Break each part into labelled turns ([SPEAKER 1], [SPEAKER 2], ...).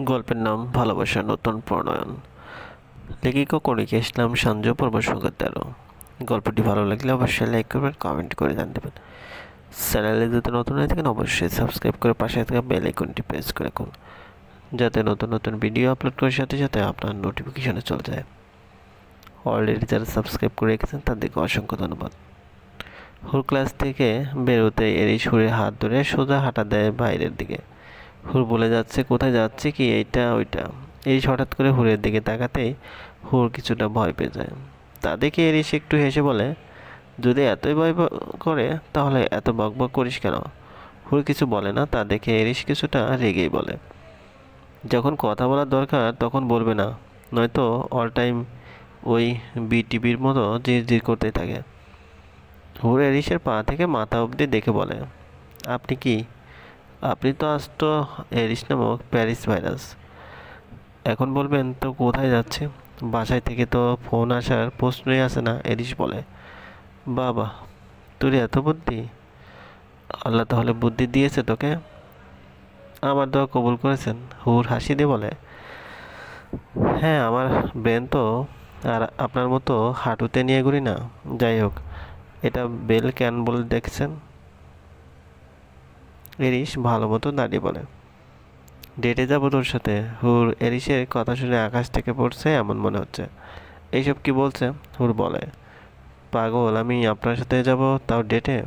[SPEAKER 1] গল্পের নাম ভালোবাসা নতুন প্রণয়ন। লেখিকা কণিকা ইসলাম সঞ্জু পর্ব সংখ্যা তেরো গল্পটি ভালো লাগলে অবশ্যই লাইক করবেন, কমেন্ট করে জান দেবেন চ্যানেলে যদি নতুন হয়ে থাকেন, অবশ্যই সাবস্ক্রাইব করে পাশে থাকা বেল আইকনটি প্রেস করে রাখুন। যাতে নতুন নতুন ভিডিও আপলোড করার সাথে সাথে আপনার নোটিফিকেশনে চলে যায়। অলরেডি যারা সাবস্ক্রাইব করে রেখেছেন, তাদেরকে অসংখ্য ধন্যবাদ। হুর ক্লাস থেকে বেরোতে এরই সুরে হাত ধরে সোজা হাঁটা দেয় বাইরের দিকে। হুর বলে যাচ্ছে, কোথায় যাচ্ছে কি? এইটা, ওইটা। এরিস হঠাৎ করে হুরের দিকে তাকাতেই হুর কিছুটা ভয় পেয়ে যায়। তা দেখে এরিস একটু হেসে বলে, যদি এতই ভয় করে, তাহলে এত বকবক করিস কেন? হুর কিছু বলে না, তা দেখে এরিস কিছুটা রেগেই বলে, যখন কথা বলার দরকার, তখন বলবে না। নয়তো অল টাইম ওই বিটিভির মতো জির জির করতেই থাকে। হুর এরিসের পা থেকে মাথা অবধি দেখে বলে, আপনি কি তো এরিস নামক প্যারিস ভাইরাস। এখন বলবেন, তো কোথায় যাচ্ছে? বাসায় থেকে তো ফোন আসার প্রশ্নই আসে না, এরিস বলে। বাবা, তোর এত বুদ্ধি? আল্লাহ তাহলে বুদ্ধি দিয়েছে তোকে? আমার দোয়া কবুল করেছেন, হুর হাসি দিয়ে বলে। হ্যাঁ আমার ব্রেন তো, আর আপনার মতো হাঁটুতে নিয়ে ঘুরি না। যাই হোক, এটা বেল ক্যান বলে দেখছেন? এরিস ভালো মতো দাঁড়িয়ে বলে। ডেটে যাব তোর সাথে। হুর এরিসের কথা শুনে আকাশ থেকে পড়ছে এমন মনে হচ্ছে। এইসব কি বলছে? হুর বলে। পাগল, আমি আপনার সাথে যাব তাও ডেটে?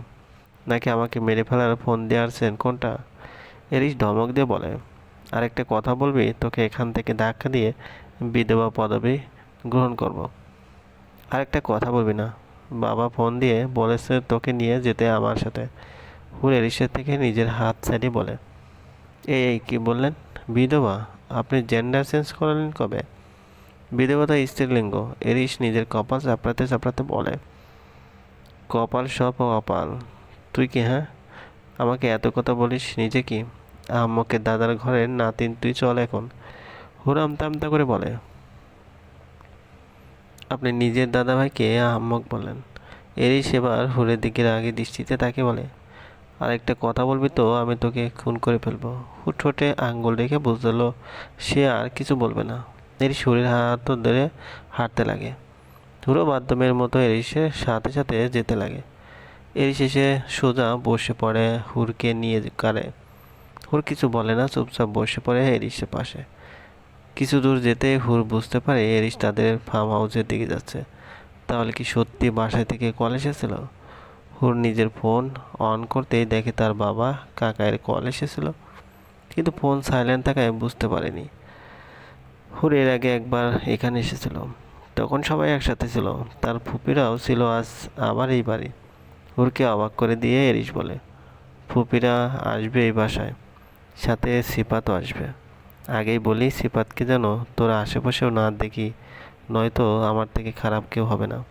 [SPEAKER 1] নাকি আমাকে মেরে ফেলার ফোন দিয়ে আসছেন কোনটা? এরিস ধমক দিয়ে বলে। আরেকটা কথা বলবি? তোকে এখান থেকে ধাক্কা দিয়ে বিধবা পদবি গ্রহণ করব। আরেকটা কথা বলবি না? বাবা ফোন দিয়ে বলেছে তোকে নিয়ে যেতে আমার সাথে। হুর এরিসের থেকে নিজের হাত ছাড়িয়ে বলে, এই এই, কি বললেন? বিধবা, আপনি জেন্ডার চেঞ্জ করলেন কবে? বিধবতা স্ত্রীলিঙ্গ এরিস নিজের কপাল চাপড়াতে চাপড়াতে বলে, কপাল সব কপাল তুই কি হ্যাঁ? আমাকে এত কথা বলিস, নিজে কি? আম্মকে দাদার ঘরের নাতিন, তুই চল এখন। হুরাম তামতা করে বলে, আপনি নিজের দাদা ভাইকে আহম্মক বলেন এরিস এবার হুরের দিকে আগে দৃষ্টিতে তাকে বলে আরেকটা কথা বলবি তো, আমি তোকে খুন করে ফেলব। হুট ঠোঁটে আঙ্গুল রেখে বুঝলো সে আর কিছু বলবে না। এর শরীর হাত ধরে হাঁটতে লাগে। হুরো মাধ্যমের মতো এরিসের সাথে সাথে যেতে লাগে। এরিস এসে সোজা বসে পড়ে হুরকে নিয়ে কারে হুর কিছু বলে না, চুপচাপ বসে পড়ে এরিসের পাশে। কিছু দূর যেতে হুর বুঝতে পারে এরিস তাদের ফার্ম হাউসের দিকে যাচ্ছে। তাহলে কি সত্যি বাসায় থেকে কল এসেছিল? হুর নিজের ফোন অন করতেই দেখে তার বাবা কাকায়ের কল এসেছিল। কিন্তু ফোন সাইলেন্ট থাকায় বুঝতে পারেনি। হুর এর আগে একবার এখানে এসেছিল। তখন সবাই একসাথে ছিল। তার ফুপিরাও ছিল আজ আবার এই বাড়ি। হুরকে অবাক করে দিয়ে এরিস বলে, ফুপিরা আসবে এই বাসায়। সাথে সিপাতও আসবে। আগেই বলি সিপাতকে যেন তোরা আশেপাশেও না দেখি, নয়তো আমার থেকে খারাপ কেউ হবে না।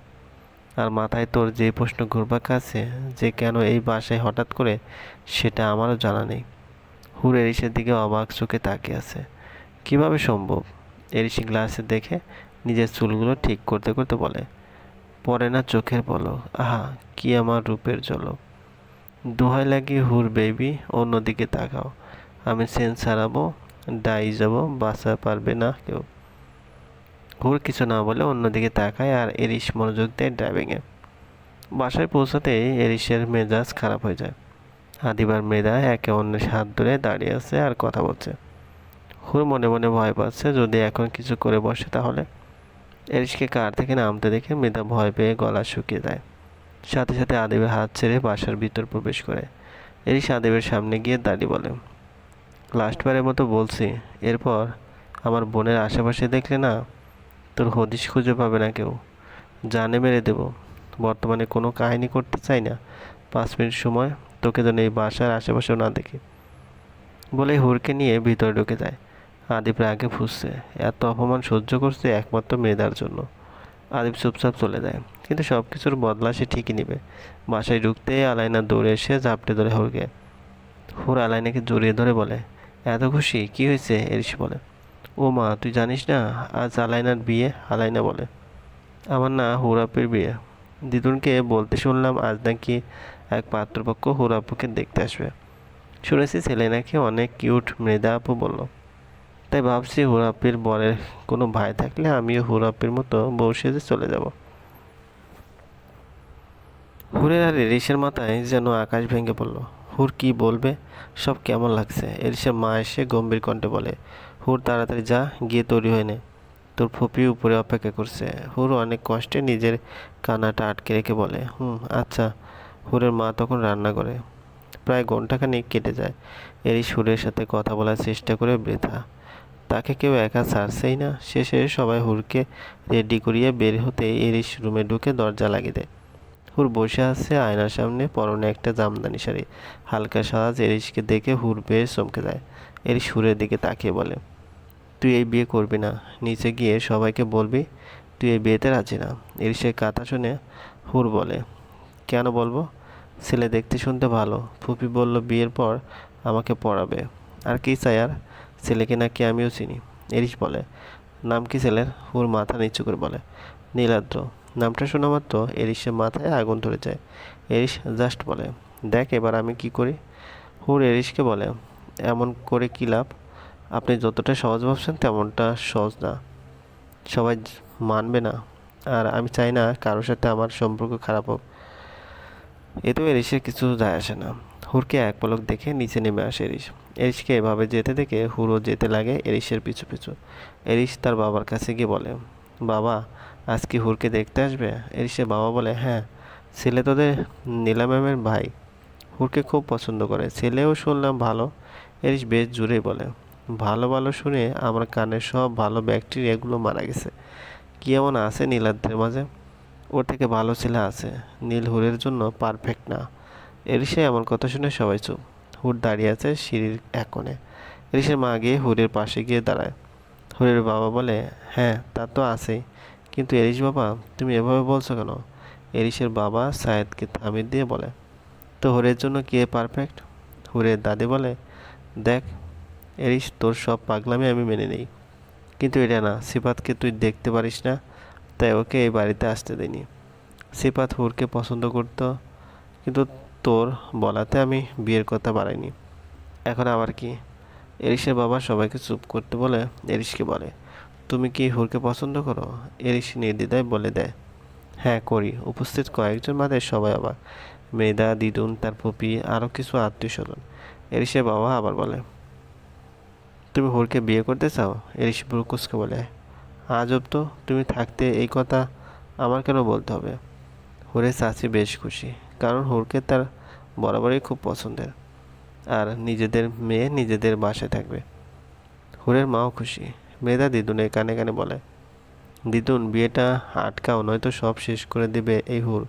[SPEAKER 1] আর মাথায় তোর যে প্রশ্ন ঘুরপাক আছে যে কেন এই বাসায় হঠাৎ করে, সেটা আমারও জানা নেই। হুর এরিসের দিকে অবাক চোখে তাকিয়ে আছে। কীভাবে সম্ভব? এরিসি গ্লাসে দেখে নিজের চুলগুলো ঠিক করতে করতে বলে, পরে না চোখের বলো আহা, কি আমার রূপের ঝলক। দোহাই লাগিয়ে হুর বেবি, অন্যদিকে তাকাও। আমি সেন্স হারাবো, ডাই যাব, বাঁচা পারবে না কেউ। হুর কিছু না বলে অন্যদিকে তাকায় আর এরিশ মনোযোগ দেয় ড্রাইভিংয়ে বাসায় পৌঁছাতেই এরিশের মেজাজ খারাপ হয়ে যায়। আদিবার মেয়েরা একে অন্যের হাত ধরে দাঁড়িয়ে আছে আর কথা বলছে। হুর মনে মনে ভয় পাচ্ছে, যদি এখন কিছু করে বসে তাহলে? এরিশকে কার থেকে নামতে দেখে মৃদা ভয় পেয়ে গলা শুকিয়ে দেয় সাথে সাথে আদিবের হাত ছেড়ে বাসার ভিতর প্রবেশ করে। এরিশ আদিবের সামনে গিয়ে দাঁড়িয়ে বলে, লাস্টবারের মতো বলছি, এরপর আমার বোনের আশেপাশে দেখলে না তোর হদিশ খুঁজে পাবে না কেউ। জানে মেরে দেব। বর্তমানে কোনো কাহিনী করতে চাই না। পাঁচ মিনিট সময়, তোকে যেন এই বাসার আশেপাশেও না দেখি। বলে হুরকে নিয়ে ভিতরে ঢুকে যায়। আদিপ রাগে ফুসছে। এত অপমান সহ্য করছে একমাত্র মেয়েদার জন্য। আদিপ চুপচাপ চলে যায়। কিন্তু সব কিছুর বদলা সে ঠিকই নেবে। বাসায় ঢুকতে আলাইনা দৌড়ে এসে ঝাপটে ধরে হুরকে। হুর আলাইনাকে জড়িয়ে ধরে বলে, এত খুশি? কি হয়েছে? এরিস বলে ও মা, তুই জানিস না, আজ আলাইনার বিয়ে, আলাইনা বলে। আমার না হুরাপের বিয়ে। দিদুনকে বলতে শুনলাম আজ নাকি এক পাত্রপক্ষ হুরাপুকে দেখতে আসবে। শুনেছি ছেলে নাকি অনেক কিউট, মৃদা আপু বলল। তাই ভাবছি হুরাপির বরের কোনো ভাই থাকলে আমিও হুরাপির মতো বউ সেজে চলে যাব। হুরের আর এরিসের মাথায় যেন আকাশ ভেঙে পড়ল। হুর কি বলবে, সব কেমন লাগছে? এরিসের মা এসে গম্ভীর কণ্ঠে বলে হুর তাড়াতাড়ি যা, গিয়ে তৈরি হয়ে নে। তোর ফুপি উপরে অপেক্ষা করছে। হুর অনেক কষ্টে নিজের কানাটা আটকে রেখে বলে, হুম আচ্ছা। হুরের মা তখন রান্না করে। প্রায় ঘন্টাখানিক কেটে যায়। এরই সুরের সাথে কথা বলার চেষ্টা করে বৃথা। তাকে কেউ একা ছাড়ছেই না। শেষে সবাই হুরকে রেডি করিয়ে বের হতে এরিস রুমে ঢুকে দরজা লাগিয়ে দেয়। হুর বসে আছে আয়নার সামনে পরনে একটা জামদানি শাড়ি। হালকা সাজ এরিসকে দেখে হুর বেশ চমকে যায়। এরিস সুরের দিকে তাকিয়ে বলে তুই এই বিয়ে করবি না। নিচে গিয়ে সবাইকে বলবি, তুই এই বিয়েতে রাজি না। এরিসের কথা শুনে হুর বলে, কেন বলব? ছেলে দেখতে শুনতে ভালো। ফুপি বলল, বিয়ের পর আমাকে পড়াবে। আর কি চাই আর ছেলেকে নাকি আমিও চিনি। এরিস বলে, নাম কি ছেলের? হুর মাথা নিচু করে বলে, নীলাদ্র। নামটা শোনা মাত্র এরিসের মাথায় আগুন ধরে যায়। এরিস জাস্ট বলে, দেখ এবার আমি কি করি? হুর এরিসকে বলে, এমন করে কী লাভ? আপনি যতটা সহজ ভাবছেন তেমনটা সহজ না। সবাই মানবে না। আর আমি চাই না কারোর সাথে আমার সম্পর্ক খারাপ হোক। এতেও এরিসের কিছু যায় আসে না। হুরকে এক পলক দেখে নিচে নেমে আসে এরিস। এরিসকে এভাবে যেতে দেখে হুরও যেতে লাগে এরিসের পিছু পিছু। এরিস তার বাবার কাছে গিয়ে বলে, বাবা, আজ কি হুরকে দেখতে আসবে? এরিসের বাবা বলে হ্যাঁ ছেলে তোদের নীলা ম্যামের ভাই। হুরকে খুব পছন্দ করে। ছেলেও শুনলাম ভালো। এরিস বেশ জুড়েই বলে ভালো ভালো শুনে আমার কানের সব ভালো ব্যাকটেরিয়াগুলো মারা গেছে। কি এমন আছে নীলাদ্রের মাঝে? ওর থেকে ভালো ছেলে আছে। নীল হুরের জন্য পারফেক্ট না। এরিসে এমন কথা শুনে সবাই চুপ। হুর দাঁড়িয়ে আছে সিঁড়ির এক কোণে। এরিসের মা গিয়ে হুরের পাশে গিয়ে দাঁড়ায়। হুরের বাবা বলে হ্যাঁ তা তো আছেই। কিন্তু এরিস বাবা, তুমি এভাবে বলছো কেন? এরিসের বাবা সায়েদকে থামিয়ে দিয়ে বলে, তো হুরের জন্য কে পারফেক্ট হুরের দাদি বলে, দেখ এরিস, তোর সব পাগলামি আমি মেনে নিই। কিন্তু এটা না, সিফাতকে তুই দেখতে পারিস না, তাই ওকে এই বাড়িতে আসতে দিনি সিফাত হুরকে পছন্দ করতো, কিন্তু তোর বলাতে আমি বিয়ের কথা বাড়াইনি। এখন আবার কি? এরিসের বাবা সবাইকে চুপ করতে বলে এরিসকে বলে, তুমি কি হুরকে পছন্দ করো? এরিস নির্দ্বিধায় বলে দেয় হ্যাঁ করি। উপস্থিত কয়েকজন বাদে সবাই আবার মেয়েদা দিদুন, তার পুপি আরও কিছু আত্মীয় স্বজন এরিসের বাবা আবার বলে তুমি হুরকে বিয়ে করতে চাও? এরিস ব্রুকুসকে বলে। আজব তো, তুমি থাকতে এই কথা আমার কেন বলতে হবে? হুরের চাচি বেশ খুশি, কারণ হুরকে তার বরাবরই খুব পছন্দের। আর নিজেদের মেয়ে নিজেদের বাসায় থাকবে। হুরের মাও খুশি। মেয়েদা দিদুনের কানে কানে বলে, দিদুন, বিয়েটা আটকাও, নয়তো সব শেষ করে দিবে এই হুর।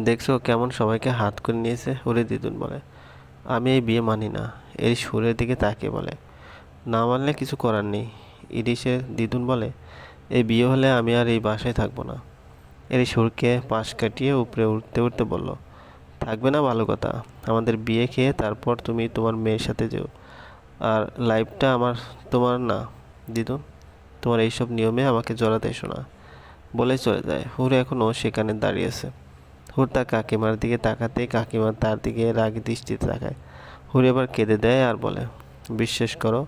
[SPEAKER 1] দেখছ কেমন সবাইকে হাত করে নিয়েছে? হুরে দিদুন বলে, আমি এই বিয়ে মানি না। এরিস সুরের দিকে তাকিয়ে বলে, না মানলে কিছু করার নেই। ইরিশের দিদুন বলে, এই বিয়ে হলে আমি আর এই বাসায় থাকব না। এর সুরকে পাশ কাটিয়ে উপরে উঠতে উঠতে বলল, থাকবে না ভালো কথা। আমাদের বিয়ে খেয়ে তারপর তুমি তোমার মেয়ের সাথে যেও। আর লাইফটা আমার, তোমার না। দিদুন তোমার এইসব নিয়মে আমাকে জড়াতে এসো না। বলে চলে যায়। হুর এখনও সেখানে দাঁড়িয়ে আছে। হুর তার কাকিমার দিকে তাকাতে কাকিমা তার দিকে রাগি দৃষ্টিতে তাকায়। হুর এবার কেঁদে দেয় আর বলে, বিশ্বাস করো,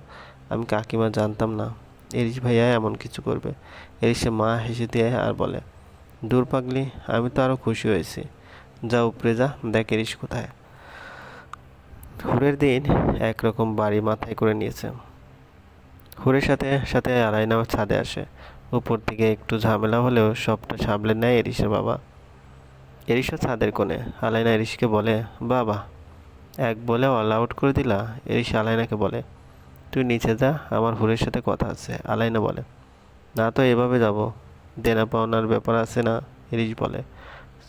[SPEAKER 1] আমি কাকিমা জানতাম না। এরিস ভাইয়া এমন কিছু করবে। এরিসে মা হেসে দিয়ে আর বলে, দূর পাগলি, আমি তো আরও খুশি হয়েছি। যা উপরে যা, দেখ এরিশ কোথায়। হুরের দিন একরকম বাড়ি মাথায় করে নিয়েছে। হুরের সাথে সাথে আলাইনাও ছাদে আসে। উপর থেকে একটু ঝামেলা হলেও সবটা সামলে নেয় এরিসের বাবা। এরিসও ছাদের কোণে। আলাইনা এরিশকে বলে, বাবা এক বলে অল আউট করে দিলা? এরিস আলাইনাকে বলে। তুই নিচে যা, আমার হুরের সাথে কথা আছে, আলাইনা বলে। না তো, এভাবে যাব। দেনা পাওনার ব্যাপার আছে না? এরিস বলে।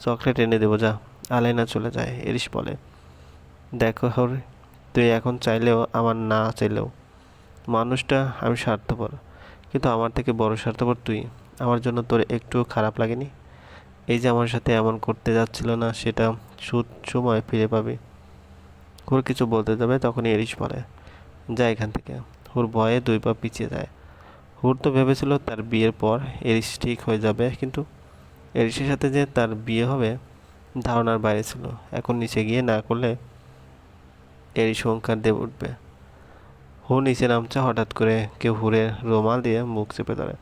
[SPEAKER 1] চকলেট এনে দেবো, যা। আলাইনা চলে যায় এরিস বলে। দেখো হর, তুই এখন চাইলেও, আমার না চাইলেও। মানুষটা আমি স্বার্থপর, কিন্তু আমার থেকে বড় স্বার্থপর তুই। আমার জন্য তোর একটু খারাপ লাগেনি? এই যে আমার সাথে এমন করতে যাচ্ছিল না, সেটা সুদ সময় ফিরে পাবি। হুর কিছু বলতে যাবে তখনই এরিস বলে যায় এখান থেকে। হুর ভয়ে দুই পা পিছিয়ে যায়। হুর তো ভেবেছিল তার বিয়ের পর এরিস ঠিক হয়ে যাবে, কিন্তু এরিসের সাথে যে তার বিয়ে হবে, ধারণার বাইরে ছিল। এখন নিচে গিয়ে না করলে এরিস হুঙ্কার দেব উঠবে। হু নিচে নামছে হঠাৎ করে কেউ হুরের রোমাল দিয়ে মুখ চেপে ধরে।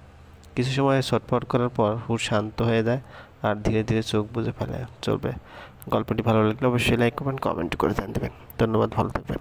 [SPEAKER 1] কিছু সময় ছটফট করার পর হুর শান্ত হয়ে যায় আর ধীরে ধীরে চোখ বুঝে ফেলে, চলবে। গল্পটি ভালো লাগলে অবশ্যই লাইক করবেন কমেন্ট করে জানতে ধন্যবাদ ভালো থাকবেন।